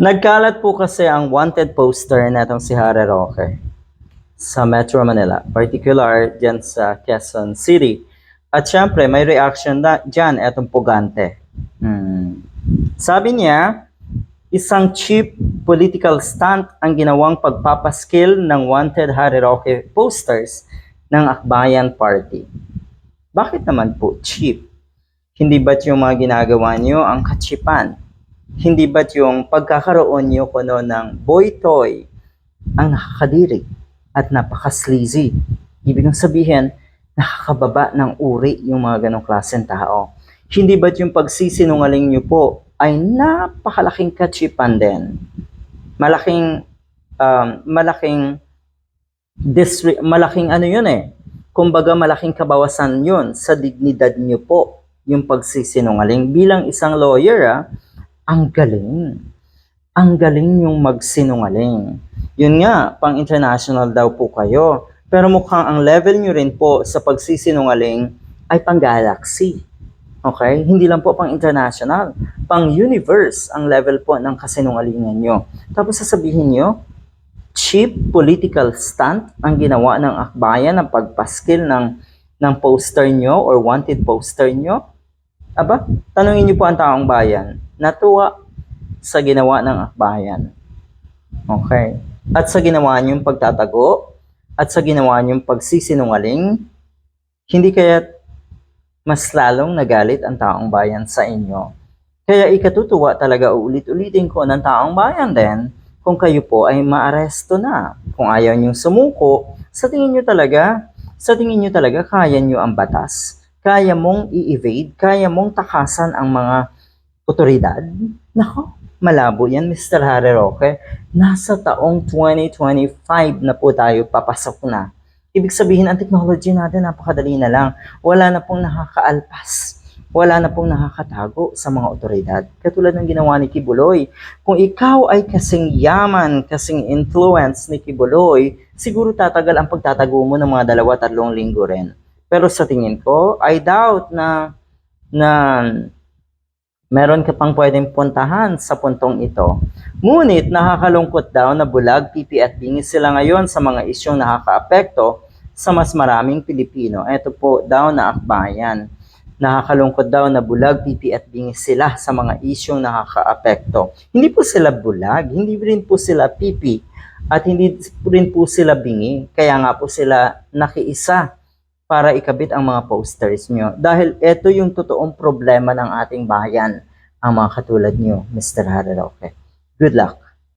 Nagkalat po kasi ang wanted poster na itong si Harry Roque sa Metro Manila, particular dyan sa Quezon City. At syempre, may reaction na dyan etong pugante. Hmm. Sabi niya, isang cheap political stunt ang ginawang pagpapaskill ng wanted Harry Roque posters ng Akbayan Party. Bakit naman po cheap? Hindi ba't yung mga ginagawa niyo ang kachipan? Hindi ba't yung pagkakaroon niyo kuno ng boy toy ang nakakadiri at napaka-sleazy? Ibig sabihin, nakakababa ng uri yung mga ganong klaseng tao. Hindi ba't yung pagsisinungaling niyo po ay napakalaking kachipan din? Malaking, um, malaking, disre- malaking ano yun eh. Kumbaga malaking kabawasan yun sa dignidad niyo po yung pagsisinungaling. Bilang isang lawyer ah, ang galing. Ang galing yung magsinungaling. Yun nga, pang international daw po kayo. Pero mukhang ang level nyo rin po sa pagsisinungaling ay pang galaxy. Okay? Hindi lang po pang international. Pang universe ang level po ng kasinungalingan nyo. Tapos sasabihin nyo, cheap political stunt ang ginawa ng akbayan ng pagpaskil ng, ng poster nyo or wanted poster nyo? Aba, tanungin nyo po ang taong bayan. Natuwa sa ginawa ng akbayan. Okay. At sa ginawa niyong pagtatago, at sa ginawa niyong pagsisinungaling, hindi kaya mas lalong nagalit ang taong bayan sa inyo. Kaya ikatutuwa talaga ulit-ulitin ko ng taong bayan din kung kayo po ay maaresto na. Kung ayaw niyong sumuko, sa tingin niyo talaga, sa tingin niyo talaga kaya niyo ang batas. Kaya mong i-evade, kaya mong takasan ang mga otoridad. Nako, malabo yan Mr. Harry Roque. Nasa taong 2025 na po tayo papasok na. Ibig sabihin, ang technology natin napakadali na lang. Wala na pong nakakaalpas. Wala na pong nakakatago sa mga otoridad. Katulad ng ginawa ni Kibuloy. Kung ikaw ay kasing yaman, kasing influence ni Kibuloy, siguro tatagal ang pagtatago mo ng mga dalawa, tatlong linggo rin. Pero sa tingin ko, I doubt na na meron ka pang pwedeng puntahan sa puntong ito. Ngunit nakakalungkot daw na bulag, pipi at bingis sila ngayon sa mga isyong nakakaapekto sa mas maraming Pilipino. Ito po daw na akbayan. Nakakalungkot daw na bulag, pipi at bingis sila sa mga isyong nakakaapekto. Hindi po sila bulag, hindi rin po sila pipi, at hindi rin po sila bingi. Kaya nga po sila nakiisa para ikabit ang mga posters nyo. Dahil ito yung totoong problema ng ating bayan, ang mga katulad nyo, Mr. Harry Roque. Good luck!